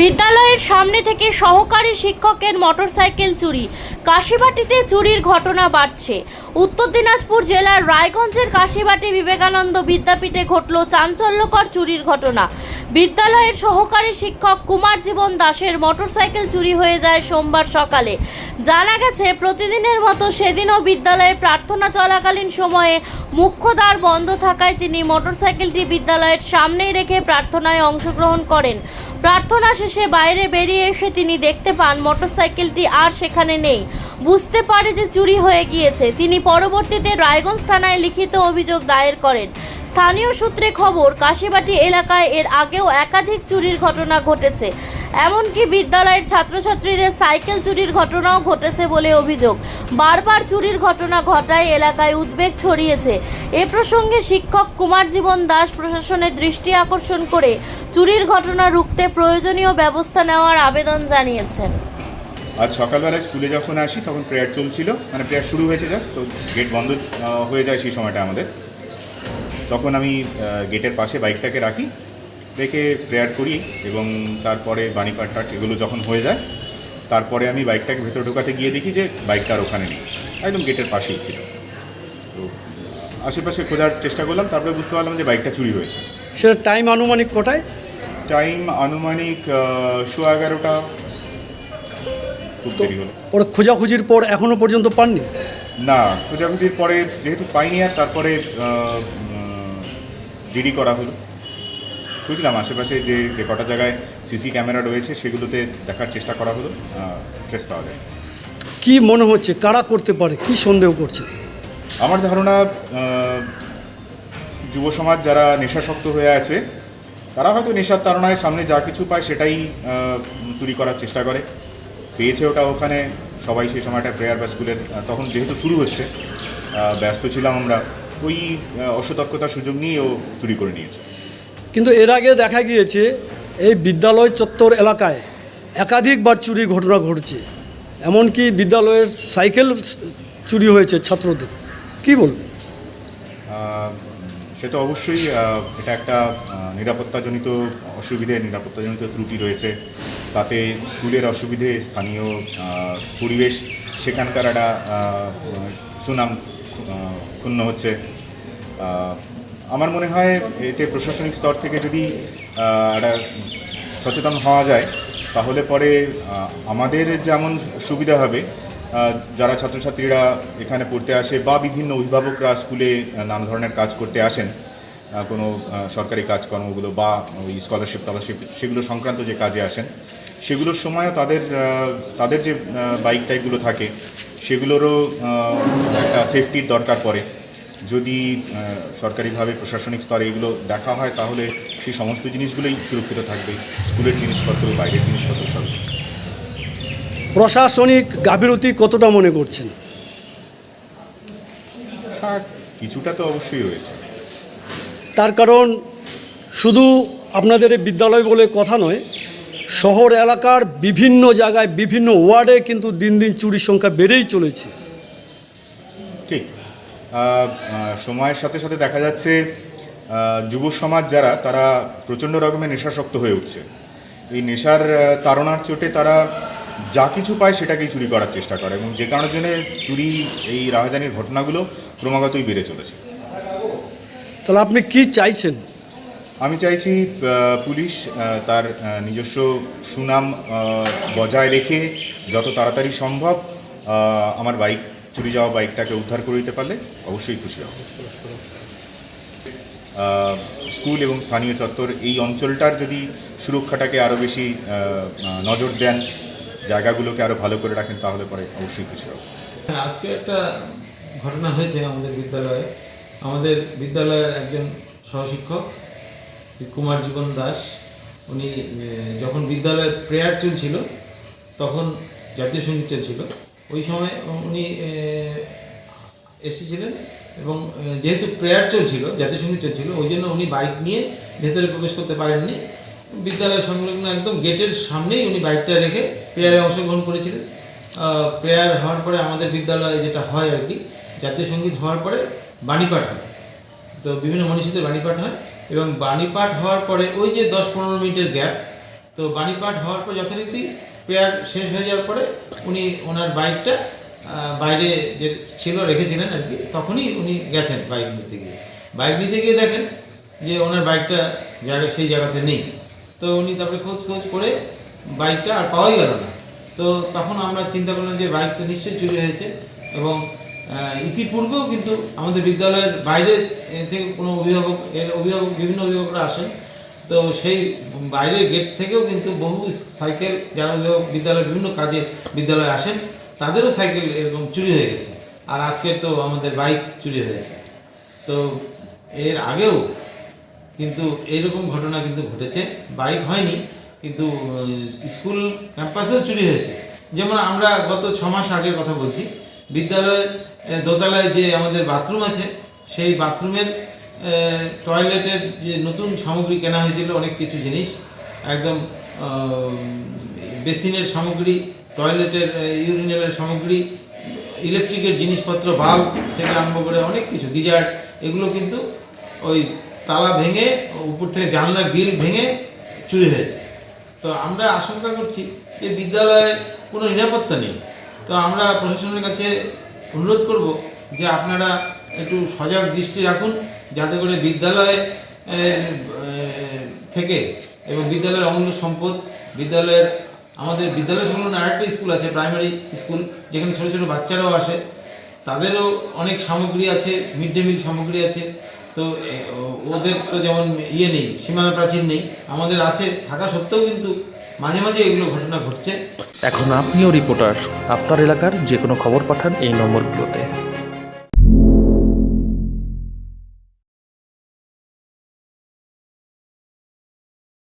বিদ্যালয়ের সামনে থেকে সহকারী শিক্ষকের মোটরসাইকেল চুরি। কাশিবাটিতে চুরির ঘটনা বাড়ছে। উত্তর দিনাজপুর জেলার রায়গঞ্জের কাশিবাটি বিবেকানন্দ বিদ্যাপীঠে ঘটল চাঞ্চল্যকর চুরির ঘটনা। বিদ্যালয়ের সহকারী শিক্ষক কুমার জীবন দাসের মোটরসাইকেল চুরি হয়ে যায় সোমবার সকালে। জানা গেছে, প্রতিদিনের মতো সেদিনও বিদ্যালয়ে প্রার্থনা চলাকালীন সময়ে মুখ্য দ্বার বন্ধ থাকায় তিনি মোটরসাইকেলটি বিদ্যালয়ের সামনেই রেখে প্রার্থনায় অংশগ্রহণ করেন। প্রার্থনা শেষে বাইরে বেরিয়ে এসে তিনি দেখতে পান মোটরসাইকেলটি আর সেখানে নেই। বুঝতে পারে যে চুরি হয়ে গিয়েছে। তিনি পরবর্তীতে রায়গঞ্জ থানায় লিখিত অভিযোগ দায়ের করেন। স্থানীয় সূত্রে খবর, কাশিবাটি এলাকায় এর আগেও একাধিক চুরির ঘটনা ঘটেছে। এমনকি বিদ্যালয়ের ছাত্রছাত্রীদের সাইকেল চুরির ঘটনাও ঘটেছে বলে অভিযোগ। বারবার চুরির ঘটনা ঘটায় এলাকায় উদ্বেগ ছড়িয়েছে। এ প্রসঙ্গে শিক্ষক কুমার জীবন দাস প্রশাসনের দৃষ্টি আকর্ষণ করে চুরির ঘটনা রুখতে প্রয়োজনীয় ব্যবস্থা নেওয়ার আবেদন জানিয়েছেন। আজ সকালবেলায় স্কুলে যখন আসি, তখন প্রেয়ার চলছিল। মানে প্রেয়ার শুরু হয়েছে জাস্ট তো গেট বন্ধ হয়ে যায় সেই সময়টা আমাদের। তখন আমি গেটের পাশে বাইকটাকে রাখি রেখে প্রেয়ার করি এবং তারপরে বাণীপাট টাট এগুলো যখন হয়ে যায় তারপরে আমি বাইকটাকে ভেতরে ঢোকাতে গিয়ে দেখি যে বাইকটা আর ওখানে নেই একদম গেটের পাশেই ছিল। তো আশেপাশে খোঁজার চেষ্টা করলাম তারপরে বুঝতে পারলাম যে বাইকটা চুরি হয়েছে। সেটা টাইম আনুমানিক কোটায় টাইম আনুমানিক শো এগারোটা ওর খোঁজাখুঁজির পর এখনও পর্যন্ত পাননি? না খোঁজাখুঁজির পরে যেহেতু পাইনি আর তারপরে জিডি করা হলো। বুঝলাম আশেপাশে যে যে কটা জায়গায় সিসি ক্যামেরা রয়েছে সেগুলোতে দেখার চেষ্টা করা হলো। ট্রেস পাওয়া যায়। কি মনে হচ্ছে কারা করতে পারে কি সন্দেহ করছে? আমার ধারণা যুব সমাজ যারা নেশাসক্ত হয়ে আছে তারা হয়তো নেশার তাড়নায় সামনে যা কিছু পায় সেটাই চুরি করার চেষ্টা করে। পেয়েছে ওটা ওখানে সবাই সেই সময়টা প্রেয়ার বা স্কুলের তখন যেহেতু শুরু হচ্ছে ব্যস্ত ছিলাম আমরা। ওই অসতর্কতার সুযোগ নিয়ে ও চুরি করে নিয়েছে। কিন্তু এর আগে দেখা গিয়েছে এই বিদ্যালয় চত্বর এলাকায় একাধিকবার চুরির ঘটনা ঘটছে। এমনকি বিদ্যালয়ের সাইকেল চুরি হয়েছে ছাত্রদের। কি বলবেন? সে তো অবশ্যই এটা একটা নিরাপত্তাজনিত অসুবিধে নিরাপত্তাজনিত ত্রুটি রয়েছে। তাতে স্কুলের অসুবিধে স্থানীয় পরিবেশ সেখানকার একটা সুনাম ক্ষুণ্ণ হচ্ছে। আমার মনে হয় এতে প্রশাসনিক স্তর থেকে যদি একটা সচেতন হওয়া যায়, তাহলে পরে আমাদের যেমন সুবিধা হবে যারা ছাত্রছাত্রীরা এখানে পড়তে আসে বা বিভিন্ন অভিভাবকরা স্কুলে নানা ধরনের কাজ করতে আসেন কোনো সরকারি কাজকর্মগুলো বা ওই স্কলারশিপ স্কলারশিপ সেগুলো সংক্রান্ত যে কাজে আসেন সেগুলোর সময়ও তাদের তাদের যে বাইক টাইপগুলো থাকে সেগুলোরও একটা সেফটির দরকার পড়ে। যদি সরকারিভাবে প্রশাসনিক স্তরে এগুলো দেখা হয় তাহলে সেই সমস্ত জিনিসগুলোই সুরক্ষিত থাকবে। স্কুলের জিনিসপত্র বাইরের জিনিসপত্র সব। প্রশাসনিক গাফিলতি কতটা মনে করছেন? হ্যাঁ কিছুটা তো অবশ্যই রয়েছে। তার কারণ শুধু আপনাদের এই বিদ্যালয় বলে কথা নয় শহর এলাকার বিভিন্ন জায়গায় বিভিন্ন ওয়ার্ডে কিন্তু দিন দিন চুরির সংখ্যা বেড়েই চলেছে। ঠিক। সময়ের সাথে সাথে দেখা যাচ্ছে যুব সমাজ যারা তারা প্রচণ্ড রকমের নেশাসক্ত হয়ে উঠছে। এই নেশার তাড়নার চোটে তারা যা কিছু পায় সেটাকেই চুরি করার চেষ্টা করে এবং যে কারণের জন্য চুরি এই রাহাজানির ঘটনাগুলো ক্রমাগতই বেড়ে চলেছে। তাহলে আপনি কি চাইছেন? আমি চাইছি পুলিশ তার নিজস্ব সুনাম বজায় রেখে যত তাড়াতাড়ি সম্ভব আমার বাইক চুরি যাওয়া বাইকটাকে উদ্ধার করে দিতে পারলে অবশ্যই খুশি হব। স্কুল এবং স্থানীয় চত্বর এই অঞ্চলটার যদি সুরক্ষাটাকে আরও বেশি নজর দেন, জায়গাগুলোকে আরও ভালো করে রাখেন, তাহলে পরে অবশ্যই খুশি হব। হ্যাঁ আজকে একটা ঘটনা হয়েছে আমাদের বিদ্যালয়ে। আমাদের বিদ্যালয়ের একজন সহশিক্ষক কুমার জীবন দাস, উনি যখন বিদ্যালয়ের প্রেয়ার চলছিল, তখন জাতীয় সংগীত চলছিল। ওই সময় উনি এসেছিলেন এবং যেহেতু প্রেয়ার চলছিল, জাতীয় সংগীত চলছিল, ওই জন্য উনি বাইক নিয়ে ভেতরে প্রবেশ করতে পারেননি। বিদ্যালয় সংলগ্ন একদম গেটের সামনেই উনি বাইকটা রেখে প্রেয়ারে অংশগ্রহণ করেছিলেন। প্রেয়ার হওয়ার পরে আমাদের বিদ্যালয়ে যেটা হয় আর কি, জাতীয় সংগীত হওয়ার পরে বাণীপাঠ হয়। তো বিভিন্ন মনীষীদের বাণীপাঠ হয়। এবং বাণীপাঠ হওয়ার পরে ওই যে দশ পনেরো মিনিটের গ্যাপ, তো তো বাণীপাঠ হওয়ার পর যথারীতি প্রেয়ার শেষ হয়ে যাওয়ার পরে উনি ওনার বাইকটা বাইরে যে ছিল রেখেছিলেন আর কি, তখনই উনি গেছেন বাইক নিতে গিয়ে। বাইক নিতে গিয়ে দেখেন যে ওনার বাইকটা জায়গা, সেই জায়গাতে নেই। তো উনি তারপরে খোঁজ খোঁজ করে বাইকটা আর পাওয়াই গেল না। তো তখন আমরা চিন্তা করলাম যে বাইকটা নিশ্চয়ই চুরি হয়েছে এবং ইতিপূর্বেও কিন্তু আমাদের বিদ্যালয়ের বাইরে এ, থেকে কোনো অভিভাবক এর অভিভাবক বিভিন্ন অভিভাবকরা আসেন তো সেই বাইরের গেট থেকেও কিন্তু বহু সাইকেল যারা অভিভাবক বিদ্যালয়ের বিভিন্ন কাজে বিদ্যালয়ে আসেন তাদেরও সাইকেল এরকম চুরি হয়ে গেছে। আর আজকে তো আমাদের বাইক চুরি হয়েছে তো এর আগেও কিন্তু এইরকম ঘটনা কিন্তু ঘটেছে। বাইক হয়নি কিন্তু স্কুল ক্যাম্পাসেও চুরি হয়েছে। যেমন আমরা গত ছ মাস আগের কথা বলছি বিদ্যালয়ে দোতলায় যে আমাদের বাথরুম আছে সেই বাথরুমের টয়লেটের যে নতুন সামগ্রী কেনা হয়েছিল, অনেক কিছু জিনিস। একদম বেসিনের সামগ্রী টয়লেটের ইউরিনালের সামগ্রী ইলেকট্রিকের জিনিসপত্র বাল্ব থেকে আরম্ভ করে অনেক কিছু গিজার এগুলো কিন্তু ওই তালা ভেঙে, উপর থেকে জানলার গ্রিল ভেঙে চুরি হয়েছে। তো আমরা আশঙ্কা করছি যে বিদ্যালয়ের কোনো নিরাপত্তা নেই। তো আমরা প্রশাসনের কাছে অনুরোধ করব যে আপনারা একটু সজাগ দৃষ্টি রাখুন, যাতে করে বিদ্যালয়ে থেকে এবং বিদ্যালয়ের অমূল্য সম্পদ, বিদ্যালয়ের আমাদের বিদ্যালয় সংলগ্ন আরেকটা স্কুল আছে প্রাইমারি স্কুল, যেখানে ছোটো ছোটো বাচ্চারাও আসে। তাদেরও অনেক সামগ্রী আছে মিড ডে মিল সামগ্রী আছে। তো ওদের তো যেমন ইয়ে নেই, সীমানা প্রাচীর নেই, আমাদের আছে থাকা সত্ত্বেও কিন্তু মাঝে মাঝে এগুলো ঘটনা ঘটছে। এখন আপনিও রিপোর্টার আপনার এলাকার যে কোনো খবর পাঠান এই নম্বরগুলোতে।